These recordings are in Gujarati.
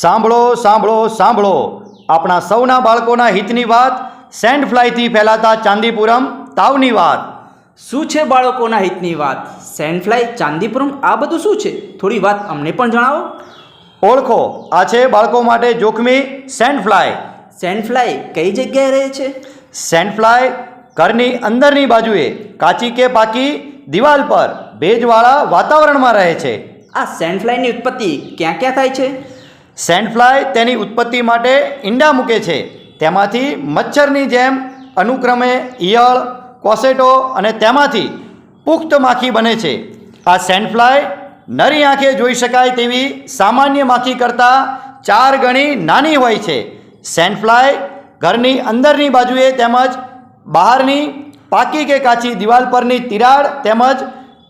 સાંભળો સાંભળો સાંભળો. આપણા સૌના બાળકોના હિતની વાત સેન્ડ ફ્લાયથી ફેલાતા ચાંદીપુરમ તાવની વાત. શું છે બાળકોના હિતની વાત? સેન્ડફ્લાય ચાંદીપુરમ આ બધું શું છે? થોડી વાત અમને પણ જણાવો. ઓળખો આ છે બાળકો માટે જોખમી સેન્ડ ફ્લાય સેન્ડફ્લાય કઈ જગ્યાએ રહે છે? સેન્ડ ફ્લાય ઘરની અંદરની બાજુએ કાચી કે પાકી દિવાલ પર ભેજવાળા વાતાવરણમાં રહે છે. આ સેન્ડફ્લાયની ઉત્પત્તિ ક્યાં ક્યાં થાય છે? સેન્ડ ફ્લાય તેની ઉત્પત્તિ માટે ઈંડા મૂકે છે. તેમાંથી મચ્છરની જેમ અનુક્રમે ઈયળ, કોસેટો અને તેમાંથી પુખ્ત માખી બને છે. આ સેન્ડફ્લાય નરી આંખે જોઈ શકાય તેવી સામાન્ય માખી કરતાં ચાર ગણી નાની હોય છે. સેન્ડફ્લાય ઘરની અંદરની બાજુએ તેમજ બહારની પાકી કે કાચી દિવાલ પરની તિરાડ તેમજ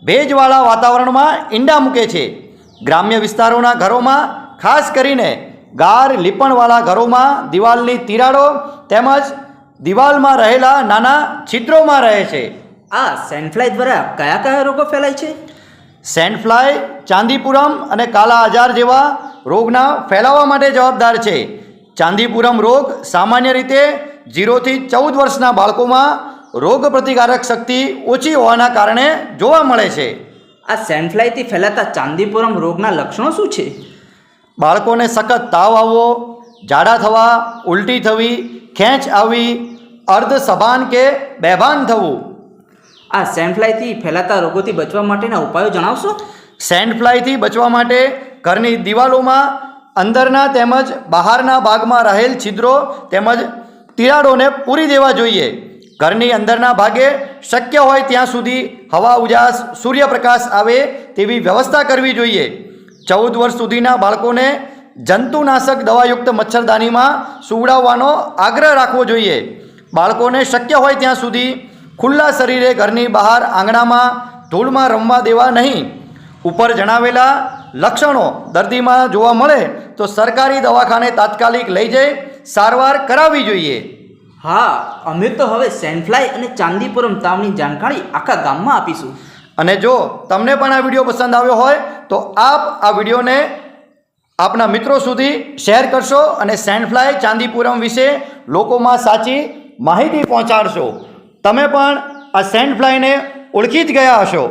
ભેજવાળા વાતાવરણમાં ઈંડા મૂકે છે. ગ્રામ્ય વિસ્તારોના ઘરોમાં ખાસ કરીને ગાર લીપણવાળા ઘરોમાં દિવાલની તિરાડો તેમજ દિવાલમાં રહેલા નાના છિદ્રોમાં રહે છે. આ સેન્ડફ્લાય દ્વારા કયા કયા રોગો ફેલાય છે? સેન્ડફ્લાય ચાંદીપુરમ અને કાલા આજાર જેવા રોગના ફેલાવા માટે જવાબદાર છે. ચાંદીપુરમ રોગ સામાન્ય રીતે જીરોથી ચૌદ વર્ષના બાળકોમાં રોગ પ્રતિકારક શક્તિ ઓછી હોવાના કારણે જોવા મળે છે. આ સેન્ડફ્લાયથી ફેલાતા ચાંદીપુરમ રોગના લક્ષણો શું છે? બાળકોને સખત તાવ આવવો ઝાડા થવા ઉલટી થવી ખેંચ આવવી અર્ધ સભાન કે બેભાન થવું. આ સેન્ડફ્લાયથી ફેલાતા રોગોથી બચવા માટેના ઉપાયો જણાવશો? સેન્ડફ્લાયથી બચવા માટે ઘરની દિવાલોમાં અંદરના તેમજ બહારના ભાગમાં રહેલ છિદ્રો તેમજ તિરાડોને પૂરી દેવા જોઈએ. ઘરની અંદરના ભાગે શક્ય હોય ત્યાં સુધી હવા ઉજાસ સૂર્યપ્રકાશ આવે તેવી વ્યવસ્થા કરવી જોઈએ. ચૌદ વર્ષ સુધીના બાળકોને જંતુનાશક દવાયુક્ત મચ્છરદાનીમાં સુવડાવવાનો આગ્રહ રાખવો જોઈએ. બાળકોને શક્ય હોય ત્યાં સુધી ખુલ્લા શરીરે ઘરની બહાર આંગણામાં ધૂળમાં રમવા દેવા નહીં. ઉપર જણાવેલા લક્ષણો દર્દીમાં જોવા મળે તો સરકારી દવાખાને તાત્કાલિક લઈ જઈ સારવાર કરાવવી જોઈએ. હા, અમે તો હવે સેન્ડફ્લાય અને ચાંદીપુરમ તાવની જાણકારી આખા ગામમાં આપીશું. અને જો તમને પણ આ વીડિયો પસંદ આવ્યો હોય, તો આપ આ વિડીયોને આપના મિત્રો સુધી શેર કરશો અને સેન્ડફ્લાય ચાંદીપુરમ વિશે લોકોમાં સાચી માહિતી પહોંચાડશો. તમે પણ આ સેન્ડફ્લાયને ઓળખી જ ગયા હશો.